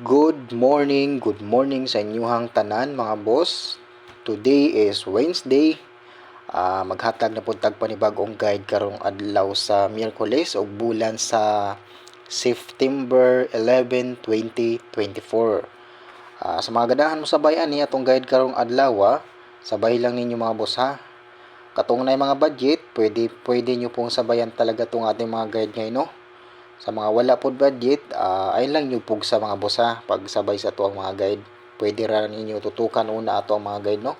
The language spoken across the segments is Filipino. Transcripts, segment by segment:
Good morning, good morning sa inyuhang tanan mga boss. Today is Wednesday. Ah, maghatag na pud tag panibagong guide karong adlaw sa Miyerkules ug bulan sa September 11, 2024. Ah, sa mga ganahan mo sabayan ni atong guide karong adlaw, ah, sabay lang ninyo mga boss ha. Katong na mga budget, pwede pwede nyo pong sabayan talaga tong ating mga guide ngayon no. Sa mga wala pod budget, ah, ay lang nyo pug sa mga boss ha, pagsabay sa tuwang mga guide. Pwede ra ninyo tutukan una ato ang mga guide no.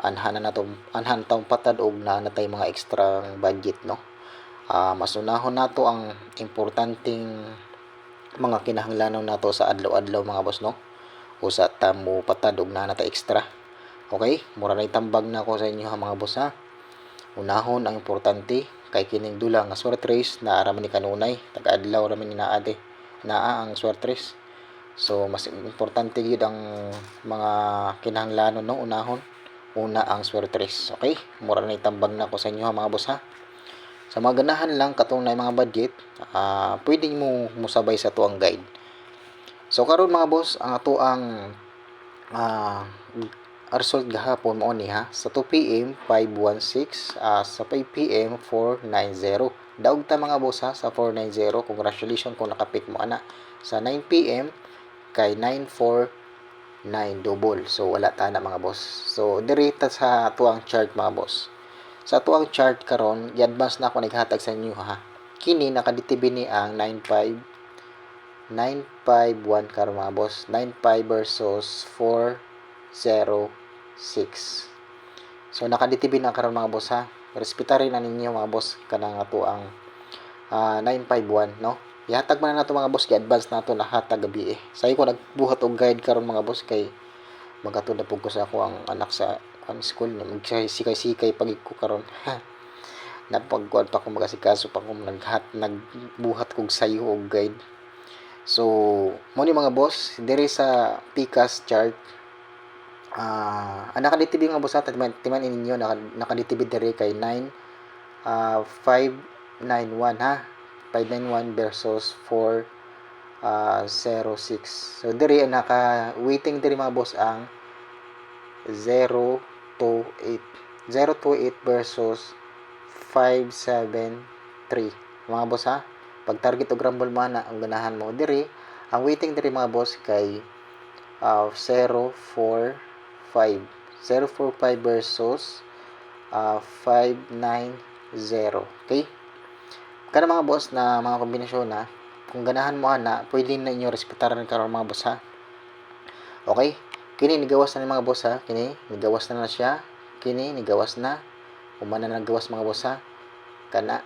Anhan na nato anhan taong patad og na natay mga extra budget no. Ah, mas unahon nato ang importanteng mga kinahanglanon nato sa adlaw-adlaw mga boss no. Usa ta mo patad og na natay extra. Okay, mura na itambag na ako sa inyo ha mga boss ha. Unahon ang importante kay kining dula nga race na ara man ni kanunay. Taga-adlaw ra man ni naa de naa ang race so mas importante gyud ang mga kinahanglanon no unahon. Una ang race okay? Mura na itambag na ko sa inyo ha mga boss ha? Sa mga ganahan lang katong na mga budget ah pwede mo musabay sa tuang guide. So karon mga boss ang ato ang ah result gahapon mo ni ha? Sa 2 PM 516 ah, sa 5 PM 490 daog ta mga boss ha? Sa 490 congratulations kung nakapik mo ana. Sa 9 PM kay 949 double. So wala ta na mga boss. So diri ta sa tuang chart mga boss. Sa tuang chart karon i-advance na ako naghatag sa inyo ha? Kini nakaditibi ni ang 95 951 karon mga boss. 95 versus 406 so nakaditibi na karon mga boss ha? Respetarin na ninyo mga boss kanang ato ang ah, 951 no? Ihatag man na nato mga boss kay advance nato na hatag gabi eh. Say ko nagbuhat og guide karon mga boss kay magatod pug ko sa ako ang anak sa ang school na magsikay-sikay pag ko karon napagkuan pa ko magasikaso pa ko naghat nagbuhat kog sayo og guide. So mo ni mga boss diri sa PCAS chart ah ang nakaditibi mga boss ha timan timan ninyo naka, nakaditibi diri kay 9 ah 591 ha? 591 versus 4 ah 06 so diri naka waiting diri mga boss ang 028 028 versus 573 mga boss ha? Pag target og rumble mana ang ganahan mo. Diri ang waiting diri mga boss kay uh, 045 045 versus uh, 590 okay? Kana mga boss na mga kombinasyon na kung ganahan mo ana pwede na inyo respetaran karon mga boss ha? Okay? Kini nigawas na ni mga boss ha? Kini nigawas na na siya. Kini nigawas na. Umana na nagawas mga boss ha? Kana.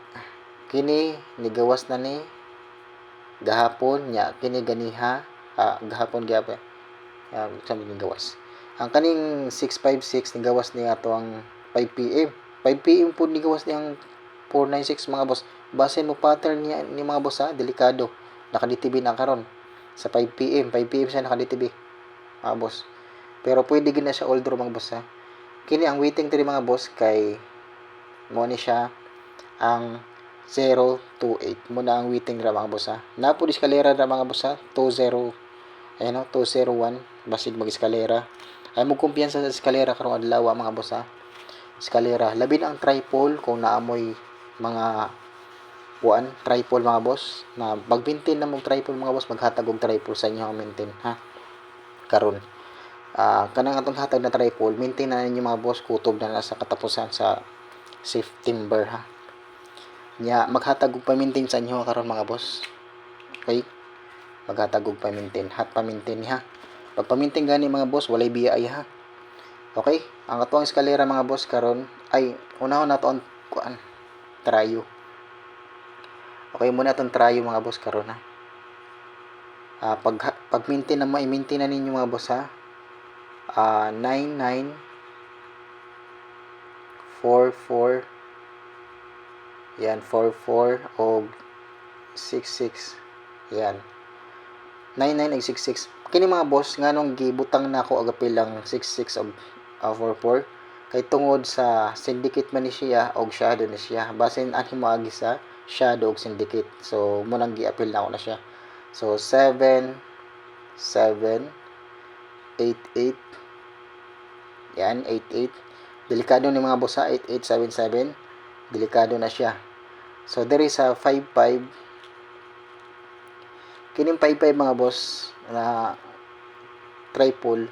Kini nigawas na ni gahapon nya kini ganiha ah, gahapon gyapon uh, sa mga gawas ang kaning 656 nigawas ni ato ang 5 PM 5 PM po nigawas ni ang 496 mga boss. Base mo pattern niya ni mga boss ha delikado. Nakaditibi na karon sa 5 PM 5 PM siya nakaditibi mga boss. Pero pwede gid na siya old draw mga boss ha. Kini ang waiting diri mga boss kay mo ni siya ang 028 mo na ang waiting ra mga boss ha. Napo di ra mga boss ha. 20 ayun no 201 basig mag eskalera ay mo kumpiyansa sa eskalera karong adlaw mga boss ha eskalera. Labi na ang tripod kung naamoy mga kuan tripod mga boss. Na mag-maintain na mong tripod mga boss maghatag og tripod sa inyo ang maintain ha? Karon ah kanang atong hatag na tripod maintain na ninyo mga boss kutob na na sa katapusan sa September ha? Nya maghatag og pamintin sa inyo karon mga boss. Okay? Maghatag og pamintin hat pamintin ha pag pamintin gani mga boss walay biya ay ha? Okay ang atong eskalera mga boss karon ay unahon nato ang kuan trayo. Okay muna atong trayo mga boss karon ha? Ah pag pag maintain na ma-maintain na ninyo mga boss ha? Ah 99 44 yan 44 o 66 yan. 99 ag 66 kini mga boss nganong gibutang na ako agapil lang 66 og uh, 44 kay tungod sa syndicate man ni siya og shadow ni siya basin ani mo agi sa shadow og syndicate so mo nang giapil na ako na siya so 7 7, 88. Yan, 88. Delikado ni mga boss ha, 8877. Delikado na siya. So, there is a 55. Kining 55 mga boss na triple.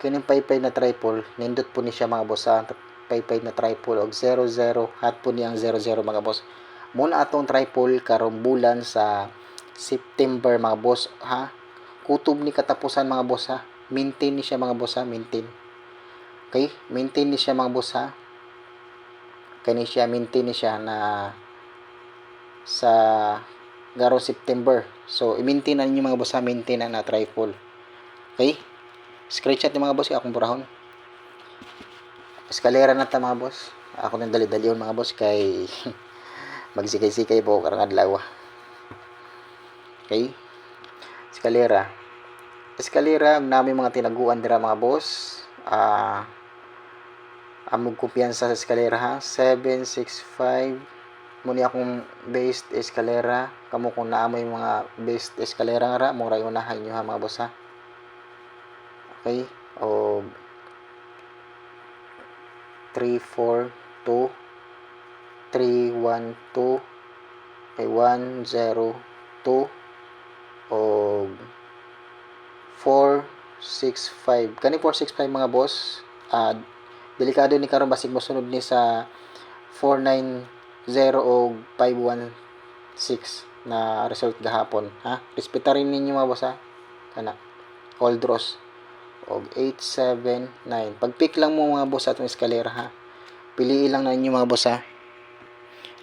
Kining 55 na triple, nindot po ni siya mga boss ha. 55 na triple og 00 hat po niyang 00 mga boss. Muna atong triple karong bulan sa September mga boss ha. Kutob ni katapusan mga boss ha. Maintain ni siya mga boss ha, maintain. Okay? Maintain ni siya mga boss ha. Kani siya maintain ni siya na sa garo September. So, i-maintain na ninyo mga boss ha, maintain na na triple. Okay? Screenshot ni mga boss, akong burahon. Eskalera na ta mga boss. Ako nang dali-dali mga boss kay magsikay-sikay po karang adlaw. Okay? Eskalera. Eskalera nami mga tinaguan dira mga boss. Ah amog kumpiyansa sa eskalera ha. 765 muni akong based eskalera. Kamo kung naamoy mga based eskalera ra mo ra unahan nyo ha mga boss ha. Okay? O 3 4 2 3 1 2 kay 1 0 2 o 4 6 5 kani 4 6 5 mga boss ah delikado ni karon basig mosunod ni sa 490 o 516 na result gahapon ha? Respetarin ninyo mga boss ha? Kana all draws. Og 879 pag pick lang mo mga boss atong eskalera ha? Piliin lang na ninyo mga boss ha?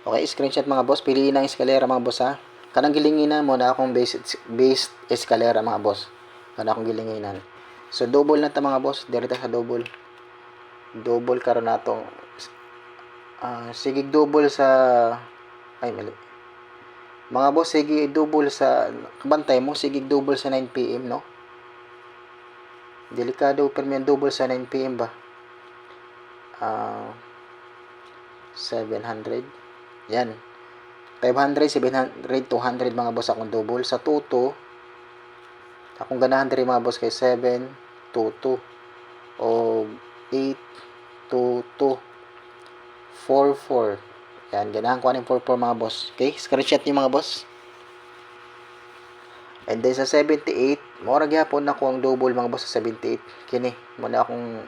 Okay screenshot mga boss. Piliin ang eskalera mga boss ha? Kanang gilinginan mo na akong base based eskalera mga boss. Kana akong gilinginan. So double na ta mga boss. Direta sa double. Double karon nato ah sige double sa ay mali. Mga boss sige double sa kabantay mo sige double sa 9 pm no? Delikado pero may double sa 9 pm ba? Ah 700 yan. 500 700 200 mga boss akong double. Sa tuto akong ganahan diri mga boss kay 7 tuto o 8 2 2 4 4 yan ganahan ko aning 4 4 mga boss okay screenshot niyo mga boss And then sa 78, mora gyapon nako ang double mga boss sa 78. Kini, mo na akong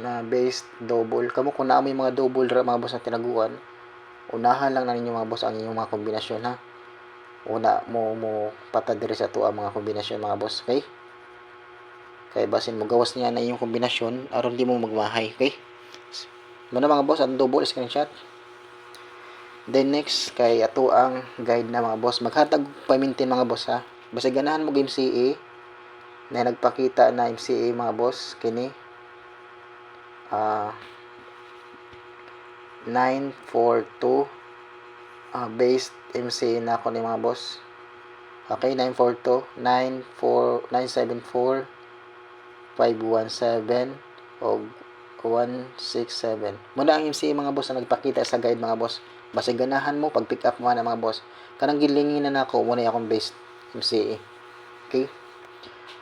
na based double. Kamo naa mo yung mga double ra mga boss na tinaguan, unahan lang na ninyo mga boss ang inyong mga kombinasyon ha. Una mo mo patad diri sa tuwa mga kombinasyon mga boss, okay? Kay basin mo gawas niya na yung kombinasyon aron di mo magmahay, okay? Muna mga boss, ang double screenshot. Then next kay ato ang guide na mga boss. Maghatag pamintin mga boss ha. Basta ganahan mo game MCA na nagpakita na MCA mga boss kini ah 942 ah based MCA na ako ni mga boss okay 942 94 974 517 o 167 muna ang MCA mga boss na nagpakita sa guide mga boss basta ganahan mo pag pick up mo na mga boss kanang gilingin na nako muna akong based MCA. Okay?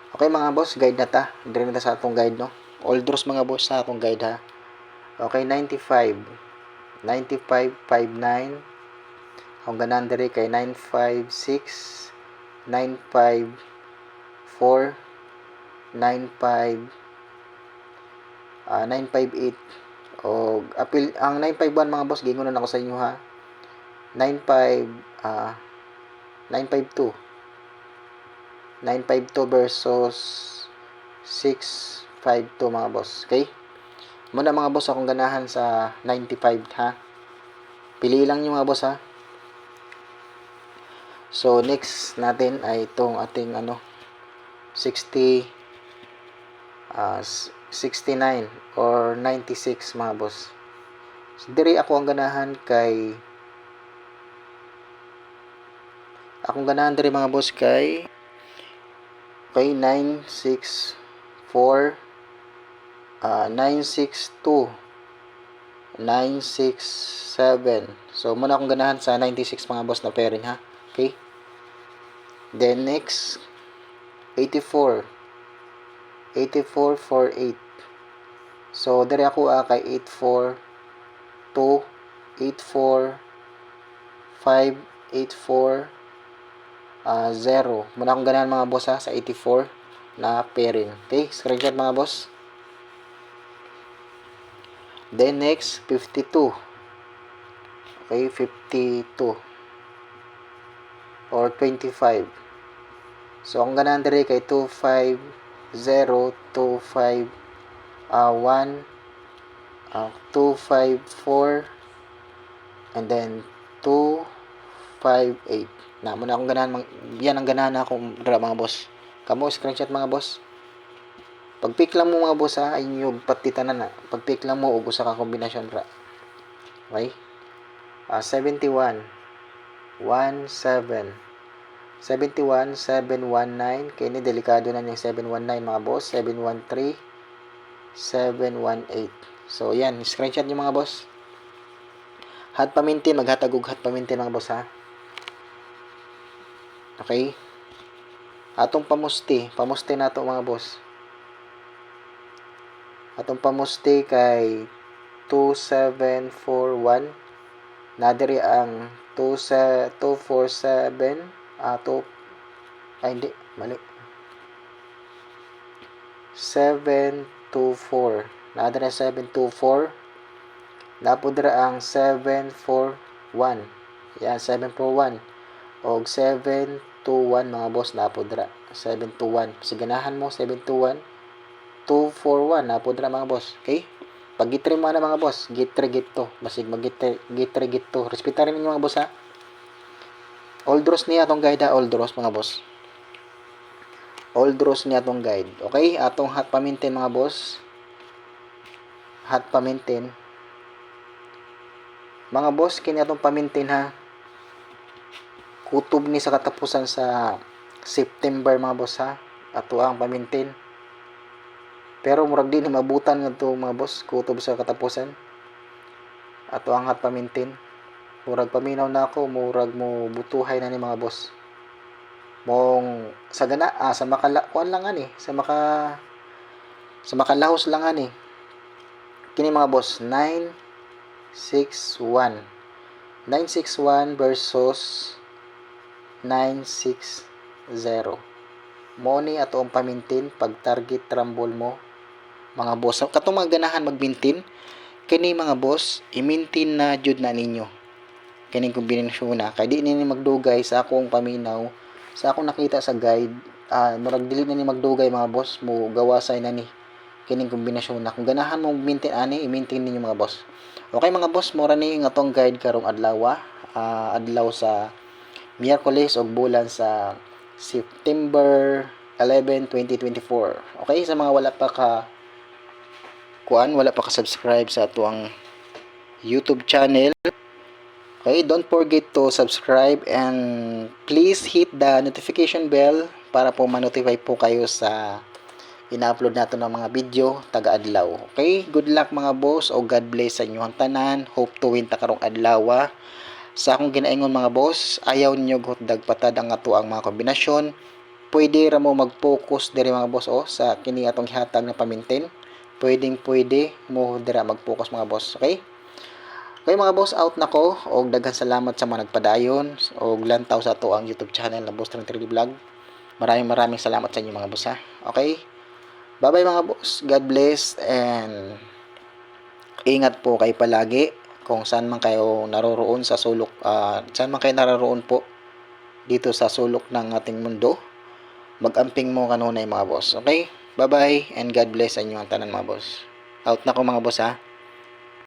Okay mga boss, guide na ta. Dire na ta sa atong guide no. All draws mga boss sa atong guide ha. Okay, 95. 9559. Ang ganan dire kay 956 954 95 uh, 958 o apil ang 951 mga boss gingon na ako sa inyo ha 95 uh, 952 952 versus 652 mga boss. Okay? Muna mga boss akong ganahan sa 95 ha. Pili lang yung mga boss ha. So next natin ay itong ating ano 60 uh, 69 or 96 mga boss. So, diri ako ang ganahan kay akong ganahan diri mga boss kay Okay, 964 uh, 962 967 So, muna akong ganahan sa 96 mga boss na pairing ha. Okay? Then, next 84 8448 so diri ako ah, kay 84 2 84 5 84 ah 0 muna akong ganahan mga boss ha sa 84 na pairing. Okay screenshot mga boss. Then next 52 okay 52 or 25 so ang ganahan diri kay 250 25 uh, 1 uh, 254 and then 258 na mo na akong ganahan yan ang ganahan na akong dra mga boss. Kamo screenshot mga boss. Pag pick lang mo mga boss ha ay yung patitanan na. Pag pick lang mo usa ka kombinasyon ra okay? Ah, 71 17 71 719 kay ni delikado na yung 719 mga boss. 713 718 so yan. Screenshot niyo mga boss. Hot pamintin maghatag og pamintin mga boss ha? Okay? Atong pamusti pamusti nato mga boss. Atong pamusti kay 2741 na diri ang 2 sa 247 ah 2 ay hindi. Mali. 724 na diri 724 napod dira ang 741 yan 741 og 721 mga boss napod dira 721 siganahan mo 721 241 napod dira mga boss. Okay? Pag gitre mo na mga boss. Gitre gito basig mag gitre gito respetarin ninyo mga boss ha old Ross niya atong guide ha old Ross mga boss. Old Ross niya atong guide. Okay? Atong hot pamintin mga boss. Hot pamintin. Mga boss kini atong pamintin ha? Kutob ni sa katapusan sa September mga boss ha? Ato ang pamintin. Pero murag di ni mabutan nga to mga boss kutob sa katapusan. Ato ang hot pamintin murag paminaw na ako murag mo butuhay na ni mga boss. Mong sa gana ah, sa makala kuan lang ani sa maka sa makalahos lang ani. Kini mga boss 961 961 versus 960 mo ni ato ang pamintin pag target rumble mo mga boss. Katong mga ganahan magbintin kini mga boss i-maintain na jud na ninyo kining kombinasyon na kay di nini magdugay sa akong paminaw. Sa akong nakita sa guide. Ah murag dili na ni magdugay mga boss. Mo gawasay na ni. Kining kombinasyon na kung ganahan mo maintain ani i-maintain ninyo mga boss. Okay mga boss. Mura ni nga tong guide karong adlaw ah, adlaw sa Miyerkules og bulan sa September 11, 2024 okay sa mga wala pa ka kuan wala pa ka subscribe sa atuang YouTube channel Okay, don't forget to subscribe and please hit the notification bell para po ma-notify po kayo sa ina-upload nato ng mga video taga-adlaw. Okay, good luck mga boss o God bless sa inyong tanan. Hope to win ta karong adlaw. ah. Sa akong ginaingon mga boss, ayaw niyo gut dagpatad ang ato ang mga kombinasyon. Pwede ra mo mag-focus diri mga boss oh, sa kini atong gihatag na pamintin. Pwedeng pwede mo dira mag-focus mga boss. Okay? Okay mga boss, out na ko og daghan salamat sa mga nagpadayon og lantaw sa to ang YouTube channel na Boss 3 Vlog. Maraming maraming salamat sa inyo mga boss ha. Okay? Bye-bye mga boss. God bless and ingat po kayo palagi kung saan man kayo naroroon sa sulok ah, saan man kayo naroroon po dito sa sulok ng ating mundo. Mag-amping mo kanunay mga boss. Okay? Bye-bye and God bless sa inyo ang tanan mga boss. Out na ko mga boss ha.